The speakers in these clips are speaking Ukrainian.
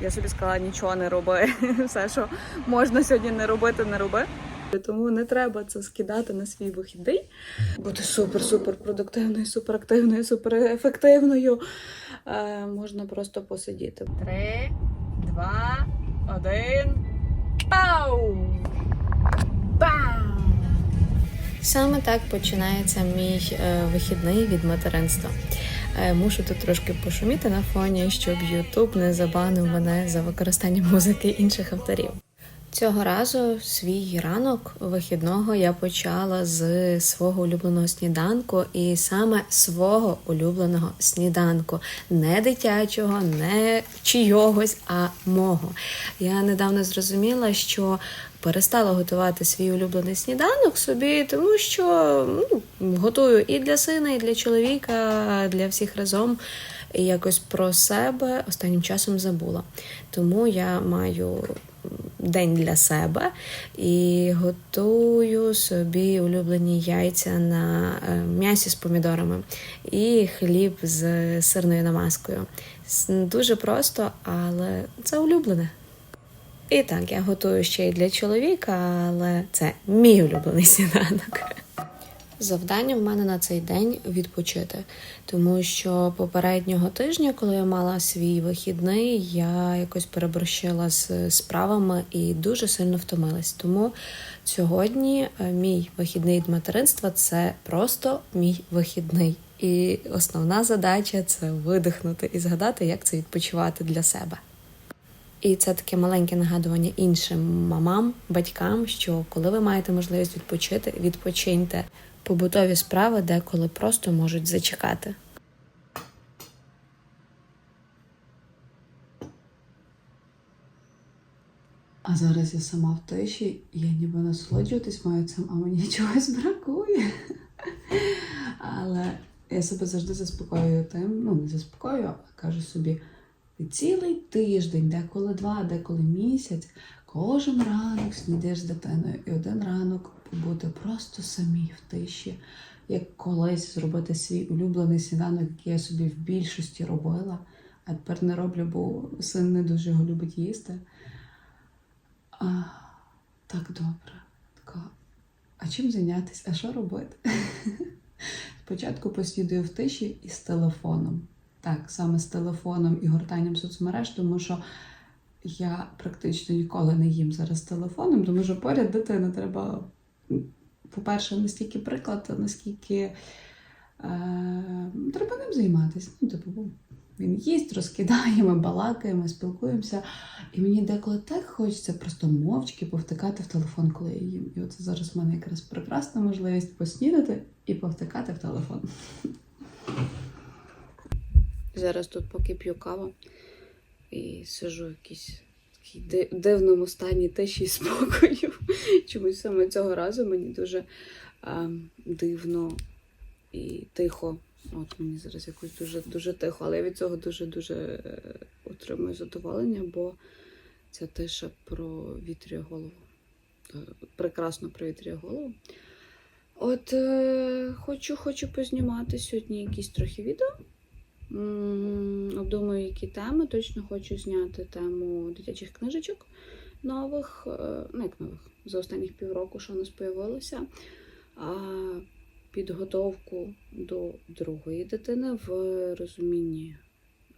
Я собі сказала, нічого не роби. Все, що можна сьогодні не робити, не роби. Тому не треба це скидати на свій вихідний. Бути супер-супер продуктивною, суперактивною, суперефективною. Е, можна просто посидіти. Три, два, один. Пау! Бам! Саме так починається мій е, вихідний від материнства. Е, мушу тут трошки пошуміти на фоні, щоб Ютуб не забанив мене за використання музики інших авторів. Цього разу свій ранок вихідного я почала з свого улюбленого сніданку, і саме свого улюбленого сніданку, не дитячого, не чийогось, а мого. Я недавно зрозуміла, що перестала готувати свій улюблений сніданок собі, тому що ну, готую і для сина, і для чоловіка, для всіх разом. І якось про себе останнім часом забула. Тому я маю день для себе і готую собі улюблені яйця на е, м'ясі з помідорами і хліб з сирною намазкою. Дуже просто, але це улюблене. І так, я готую ще й для чоловіка, але це мій улюблений сніданок. Завдання в мене на цей день відпочити, тому що попереднього тижня, коли я мала свій вихідний, я якось переборщила з справами і дуже сильно втомилась. Тому сьогодні е, мій вихідний від материнства це просто мій вихідний. І основна задача це видихнути і згадати, як це відпочивати для себе. І це таке маленьке нагадування іншим мамам, батькам, що коли ви маєте можливість відпочити, відпочиньте. Побутові справи деколи просто можуть зачекати. А зараз я сама в тиші, я ніби насолоджуватись маю цим, а мені чогось бракує. Але я себе завжди заспокоюю тим, ну не заспокоюю, а кажу собі, цілий тиждень, деколи два, деколи місяць, кожен ранок снідаєш з дитиною, і один ранок побути просто самі в тиші, як колись зробити свій улюблений сніданок, який я собі в більшості робила, а тепер не роблю, бо син не дуже його любить їсти. А, так добре. Така, а чим зайнятися? А що робити? Спочатку поснідаю в тиші і з телефоном. Так, саме з телефоном і гортанням соцмереж, тому що я практично ніколи не їм зараз телефоном, тому що поряд дитина треба, по-перше, не стільки приклад, наскільки е, треба ним займатися. Ну, типу, він їсть, розкидає, ми балакаємо, спілкуємося. І мені деколи так хочеться просто мовчки повтикати в телефон, коли я їм. І оце зараз в мене якраз прекрасна можливість поснідати і повтикати в телефон. Зараз тут поки п'ю каву і сижу в якійсь такій дивному стані тиші і спокою. Чомусь саме цього разу мені дуже а, дивно і тихо. От мені зараз якось дуже дуже тихо, але я від цього дуже-дуже е, отримую задоволення, бо ця тиша провітрює голову. Е, Прекрасно провітрює голову. От е, хочу, хочу познімати сьогодні якісь трохи відео. М, які теми. Точно хочу зняти тему дитячих книжечок нових, е, ну як нових, за останніх півроку, що у нас появилося. Підготовку до другої дитини в розумінні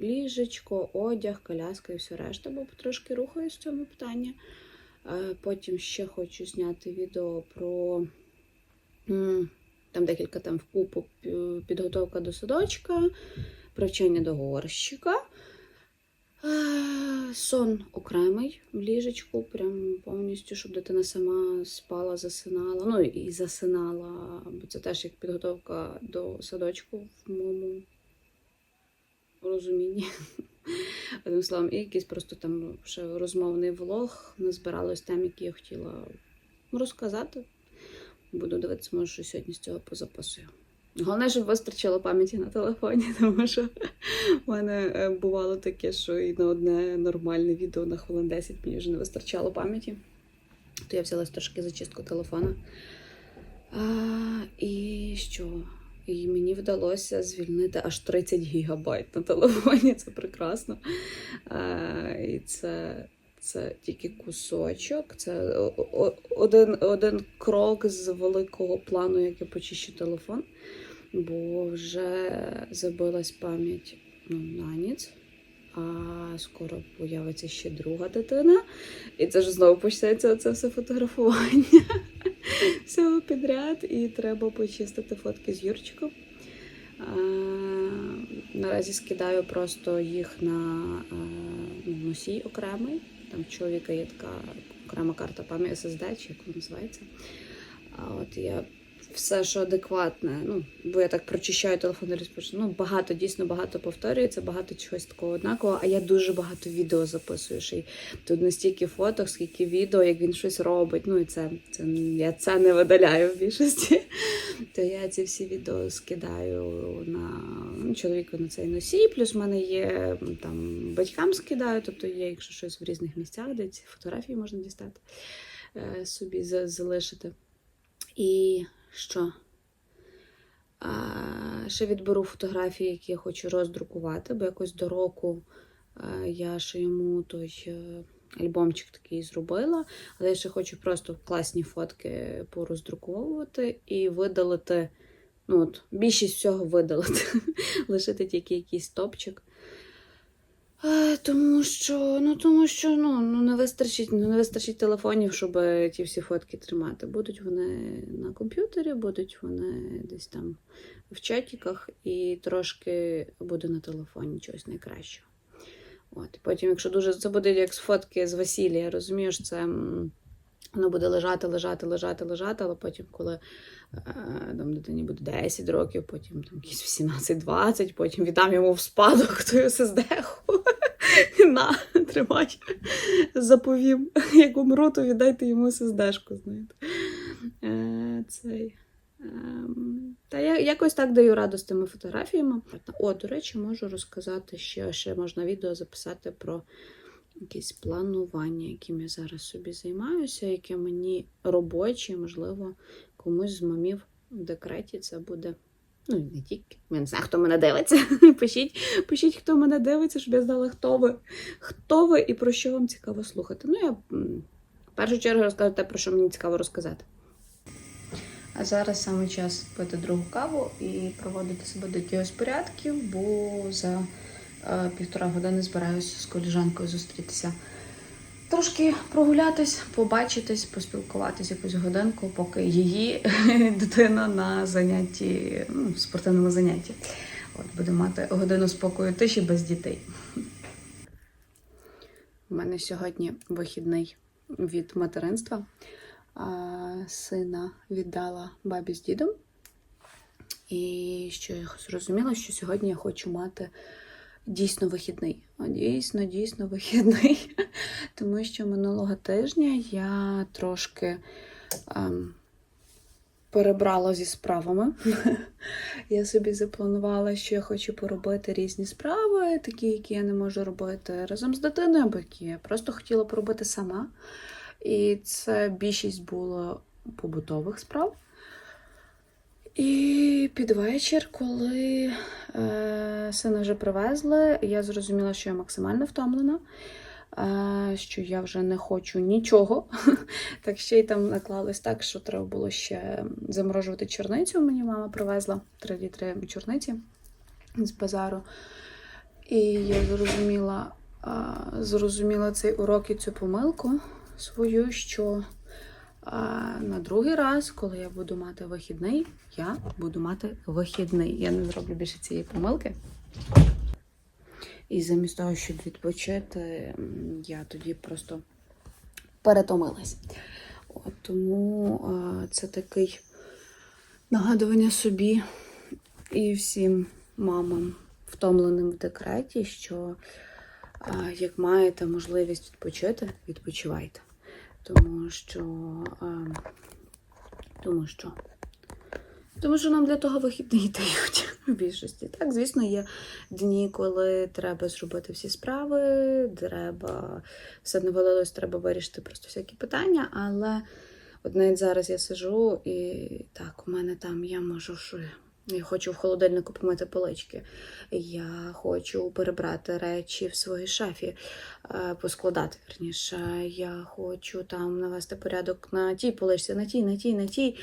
ліжечко, одяг, коляска і все решта, бо трошки рухаюсь в цьому питанні. Е, Потім ще хочу зняти відео про там декілька там вкупу підготовка до садочка, привчання до горщика. Е, Сон окремий в ліжечку, прям повністю, щоб дитина сама спала, засинала. Ну і засинала, бо це теж як підготовка до садочку в моєму розумінні. Одним словом, і якийсь просто там ще розмовний влог назбиралось тем, які я хотіла розказати. Буду дивитися, може, що сьогодні з цього позаписую. Головне, щоб вистачило пам'яті на телефоні, тому що в мене е, бувало таке, що і на одне нормальне відео на хвилин 10 мені вже не вистачало пам'яті. То я взялась трошки за чистку телефона. А, і що? І мені вдалося звільнити аж 30 гігабайт на телефоні. Це прекрасно. Е, і це, це тільки кусочок. Це один, один крок з великого плану, як я почищу телефон, бо вже забилась пам'ять ну, на ніц. А скоро появиться ще друга дитина, і це ж знову почнеться оце все фотографування всього підряд, і треба почистити фотки з Юрчиком. Наразі скидаю просто їх на ну, носій окремий. Там чоловіка є така окрема карта пам'яті SSD, чи як вона називається. А от я все, що адекватне, ну, бо я так прочищаю телефон розпочну. Ну, багато, дійсно багато повторюється, багато чогось такого однакового, а я дуже багато відео записую. Ще й тут не стільки фоток, скільки відео, як він щось робить. Ну і це, це я це не видаляю в більшості. То я ці всі відео скидаю на ну, чоловіку на цей носій. Плюс в мене є там батькам скидаю, тобто є, якщо щось в різних місцях, де ці фотографії можна дістати, е, собі залишити. І що? А, ще відберу фотографії, які я хочу роздрукувати, бо якось до року е, я ще йому той е, альбомчик такий зробила, але я ще хочу просто класні фотки пороздруковувати і видалити. Ну, от, більшість всього видалити, лишити тільки якийсь топчик. Е, Тому що, ну, тому що ну, ну, не, вистачить, ну, не вистачить телефонів, щоб ті всі фотки тримати. Будуть вони на комп'ютері, будуть вони десь там в чатіках, і трошки буде на телефоні чогось найкращого. От. Потім, якщо дуже це буде як з фотки з весілля, я розумію, що це воно буде лежати, лежати, лежати, лежати, але потім, коли е, там дитині буде 10 років, потім там якісь 18-20, потім віддам йому в спадок ту SSD. На, тримай. Заповім. Як умру, то віддайте йому SSD-шку, знаєте. Е, цей. Ем, Та я якось так даю раду з тими фотографіями. О, до речі, можу розказати ще, ще можна відео записати про якесь планування, яким я зараз собі займаюся, яке мені робоче, можливо, комусь з мамів в декреті це буде. Ну, не тільки. Я не знаю, хто мене дивиться. Пишіть, пишіть, хто мене дивиться, щоб я знала, хто ви. Хто ви і про що вам цікаво слухати. Ну, я в першу чергу розкажу те, про що мені цікаво розказати. А зараз саме час пити другу каву і проводити себе до якихось порядків, бо за півтора години збираюся з коліжанкою зустрітися. Трошки прогулятись, побачитись, поспілкуватись якусь годинку, поки її дитина на занятті, ну, спортивному занятті. От буде мати годину спокою тиші без дітей. У мене сьогодні вихідний від материнства. Сина віддала бабі з дідом. І що я зрозуміла, що сьогодні я хочу мати дійсно вихідний. Дійсно, дійсно вихідний. Тому що минулого тижня я трошки ем, перебрала зі справами. я собі запланувала, що я хочу поробити різні справи, такі, які я не можу робити разом з дитиною, або які я просто хотіла поробити сама. І це більшість було побутових справ. І під вечір, коли е, сина вже привезли, я зрозуміла, що я максимально втомлена, е, що я вже не хочу нічого. так ще й там наклалось так, що треба було ще заморожувати чорницю. Мені мама привезла 3 літри чорниці з базару. І я зрозуміла, е, зрозуміла цей урок і цю помилку свою, що а на другий раз, коли я буду мати вихідний, я буду мати вихідний. Я не зроблю більше цієї помилки. І замість того, щоб відпочити, я тоді просто перетомилась. От, тому а, це такий нагадування собі і всім мамам, втомленим в декреті, що а, як маєте можливість відпочити, відпочивайте. Тому що. А, тому що. Тому що нам для того вихідні дають в більшості. Так, звісно, є дні, коли треба зробити всі справи, треба все навалилось, треба вирішити просто всякі питання. Але от навіть зараз я сижу і так, у мене там я можу що Я хочу в холодильнику помити полички. Я хочу перебрати речі в своїй шафі, е, поскладати, верніше. Я хочу там навести порядок на тій поличці, на тій, на тій, на тій.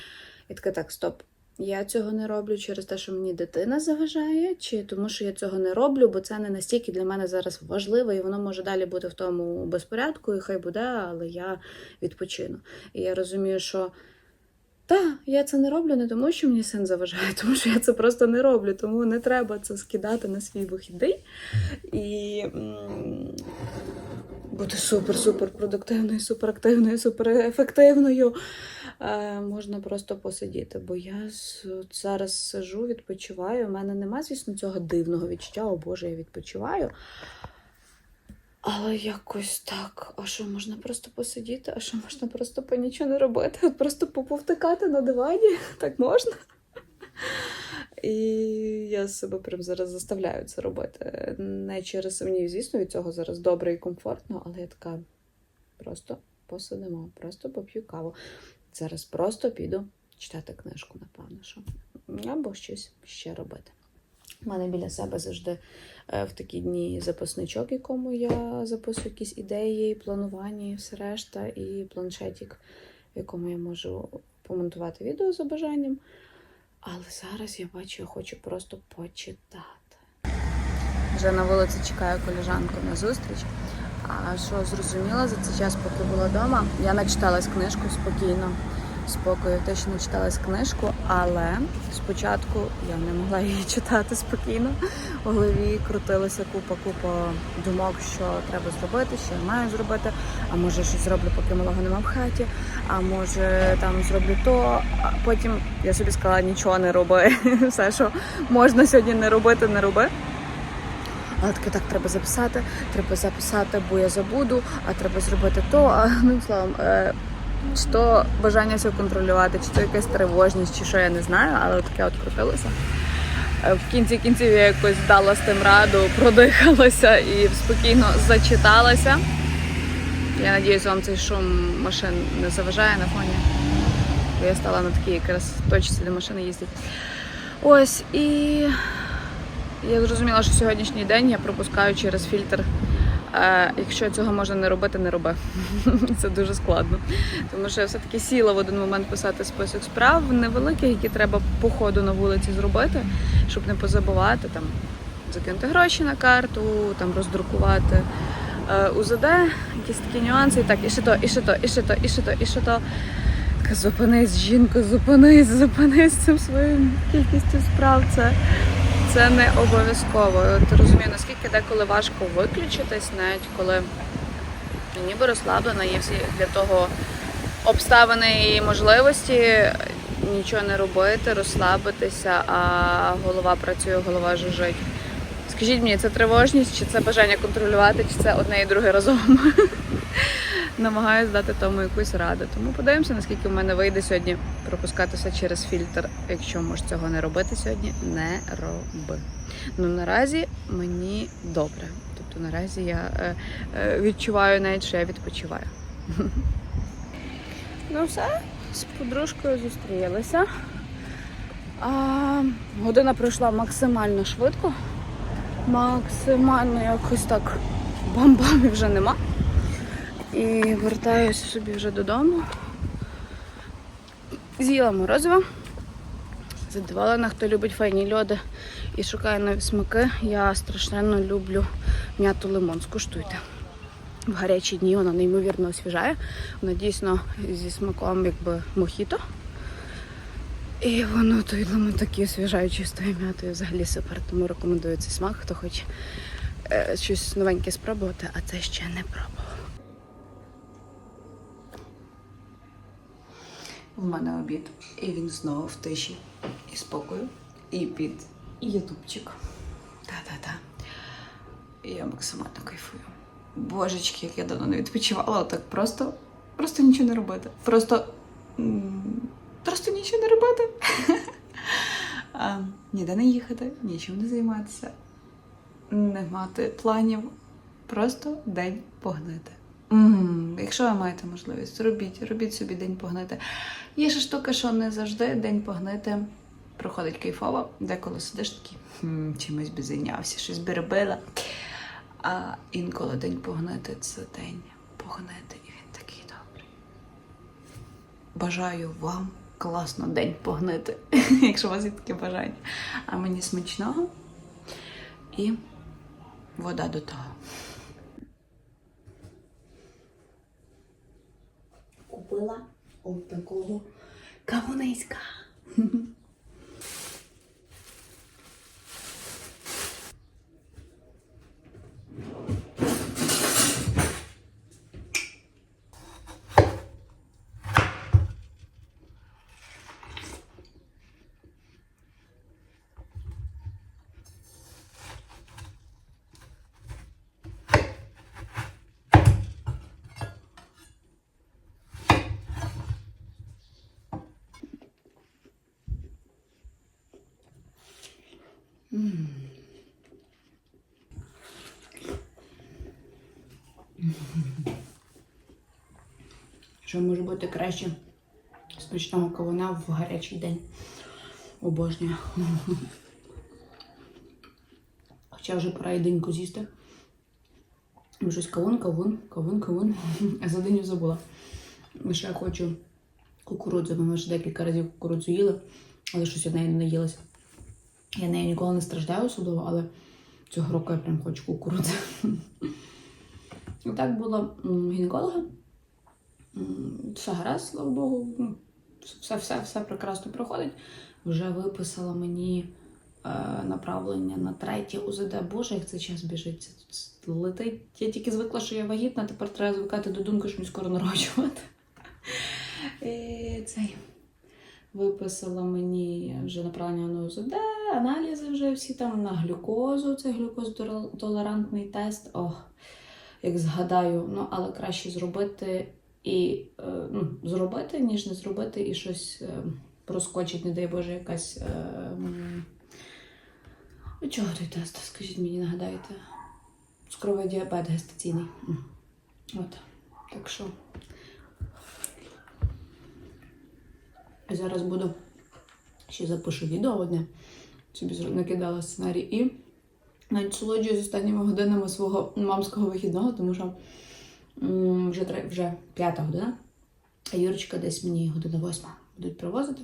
І така, так, стоп. Я цього не роблю через те, що мені дитина заважає, чи тому, що я цього не роблю, бо це не настільки для мене зараз важливо, і воно може далі бути в тому безпорядку, і хай буде, але я відпочину. І я розумію, що так, я це не роблю не тому, що мені син заважає, тому що я це просто не роблю, тому не треба це скидати на свій вихідний і бути супер-супер продуктивною, суперактивною, суперефективною. Е, можна просто посидіти, бо я зараз сижу, відпочиваю. У мене нема, звісно, цього дивного відчуття, о Боже, я відпочиваю. Але якось так. А що можна просто посидіти? А що можна просто по нічого не робити? Просто поповтикати на дивані? Так можна? І я себе прям зараз заставляю це робити. Не через мені, звісно, від цього зараз добре і комфортно, але я така просто посидимо, просто поп'ю каву. Зараз просто піду читати книжку, напевно, що або щось ще робити. У мене біля себе завжди е, в такі дні записничок, якому я записую якісь ідеї, планування і все решта, і планшетик, в якому я можу помонтувати відео за бажанням. Але зараз я бачу, я хочу просто почитати. Вже на вулиці чекаю коліжанку на зустріч. А що зрозуміла за цей час, поки була вдома, я начиталась книжку спокійно, спокою, те, що начиталась книжку, але спочатку я не могла її читати спокійно. У голові крутилася купа-купа думок, що треба зробити, що я маю зробити. А може щось зроблю, поки малого нема в хаті, а може там зроблю то. А потім я собі сказала, нічого не роби. Все, що можна сьогодні не робити, не роби. Але таке так треба записати, треба записати, бо я забуду, а треба зробити то. А ну словом, е, чи то бажання все контролювати, чи то якась тривожність, чи що я не знаю, але таке от крутилося. Е, В кінці кінців я якось дала з тим раду, продихалася і спокійно зачиталася. Я надіюсь, вам цей шум машин не заважає на фоні. Бо я стала на такій якраз точці, де машини їздять. Ось і я зрозуміла, що сьогоднішній день я пропускаю через фільтр. Якщо цього можна не робити, не роби. Це дуже складно. Тому що я все-таки сіла в один момент писати список справ невеликих, які треба по ходу на вулиці зробити, щоб не позабувати там закинути гроші на карту, там роздрукувати е, УЗД, якісь такі нюанси. І так, і ще то, і ще то, і ще то, і ще то, і ще то. Така, зупинись, жінко, зупинись, зупинись цим своїм кількістю справ. Це це не обов'язково. Ти розумію, наскільки деколи важко виключитись, навіть коли ніби розслаблена, є всі для того обставини і можливості нічого не робити, розслабитися, а голова працює, голова жужить. Скажіть мені, це тривожність, чи це бажання контролювати, чи це одне і друге разом? Намагаюсь дати тому якусь раду. Тому подивимося, наскільки в мене вийде сьогодні пропускатися через фільтр. Якщо можеш цього не робити сьогодні, не роби. Ну наразі мені добре. Тобто наразі я е, е, відчуваю навіть, що я відпочиваю. Ну все, з подружкою зустрілися. А, година пройшла максимально швидко. Максимально якось так бам-бам і вже нема. І вертаюся собі вже додому. З'їла морозиво. Задоволена, хто любить файні льоди і шукає нові смаки. Я страшенно люблю м'яту лимон. Скуштуйте. В гарячі дні вона неймовірно освіжає. Вона дійсно зі смаком якби мохіто. І воно той лимон такий освіжаючий з тою м'ятою. Взагалі супер. Тому рекомендую цей смак, хто хоче е, щось новеньке спробувати, а це ще не пробував. В мене обід, і він знову в тиші і спокою, і під ютубчик. Та-та-та. Я максимально кайфую. Божечки, як я давно не відпочивала, так просто, просто нічого не робити. Просто, просто нічого не робити. Ніде не їхати, нічим не займатися, не мати планів. Просто день погнити. Якщо ви маєте можливість, робіть, робіть собі день погнити. Є ще штука, що не завжди день погнити проходить кайфово, деколи сидиш такий, чимось би зайнявся, щось би робила. А інколи день погнити це день погнити, і він такий добрий. Бажаю вам класно день погнити, якщо у вас є таке бажання. А мені смачного і вода до того. Купила от такого кавуниська. Що може бути краще смачного кавуна в гарячий день? Обожнюю. Хоча вже пора і з'їсти. Щось кавун, кавун, кавун, кавун. За день забула. Ще я хочу кукурудзу. Ми вже декілька разів кукурудзу їли, але щось нею не наїлася. Я нею ніколи не страждаю особливо, але цього року я прям хочу кукурудзи. І так було гінеколога. Все гаразд, слава Богу. Ну, Все, все, все прекрасно проходить. Вже виписала мені е, направлення на третє УЗД. Боже, як цей час біжить. Це летить. Я тільки звикла, що я вагітна, тепер треба звикати до думки, що мені скоро народжувати. І цей. Виписала мені вже направлення на УЗД, аналізи вже всі там на глюкозу, це глюкозотолерантний тест. Ох, як згадаю, ну але краще зробити і е, ну, зробити, ніж не зробити, і щось е, проскочить, не дай Боже, якась. Е, чого той тест? Скажіть мені, нагадайте. Цукровий діабет гестаційний. От. Так що. Зараз буду ще запишу відео одне. Зро- накидала сценарій і насолоджуюсь останніми годинами свого мамського вихідного, тому що вже, вже п'ята година, а Юрочка десь мені година восьма будуть привозити.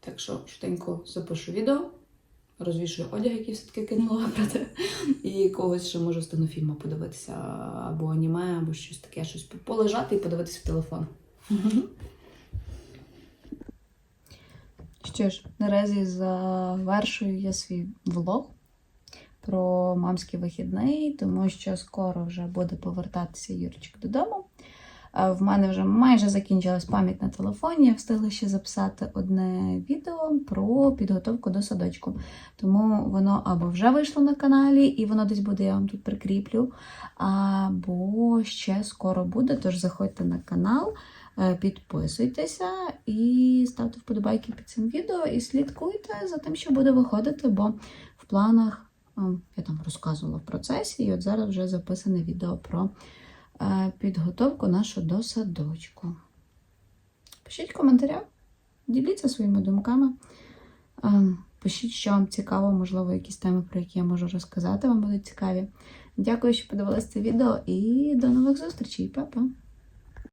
Так що швиденько запишу відео, розвішую одяг, який все-таки кинула вибрати, і когось ще можу стану фільму подивитися, або аніме, або щось таке, щось полежати і подивитися в телефон. Що ж, наразі завершую я свій влог про мамський вихідний, тому що скоро вже буде повертатися Юрчик додому. Е, В мене вже майже закінчилась пам'ять на телефоні. Я встигла ще записати одне відео про підготовку до садочку. Тому воно або вже вийшло на каналі, і воно десь буде, я вам тут прикріплю, або ще скоро буде. Тож заходьте на канал. Е, Підписуйтеся і ставте вподобайки під цим відео і слідкуйте за тим, що буде виходити, бо в планах е, я там розказувала в процесі, і от зараз вже записане відео про підготовку нашу до садочку. Пишіть коментаря, діліться своїми думками. Пишіть, що вам цікаво, можливо, якісь теми, про які я можу розказати, вам будуть цікаві. Дякую, що подивилися це відео, і до нових зустрічей, Па-па!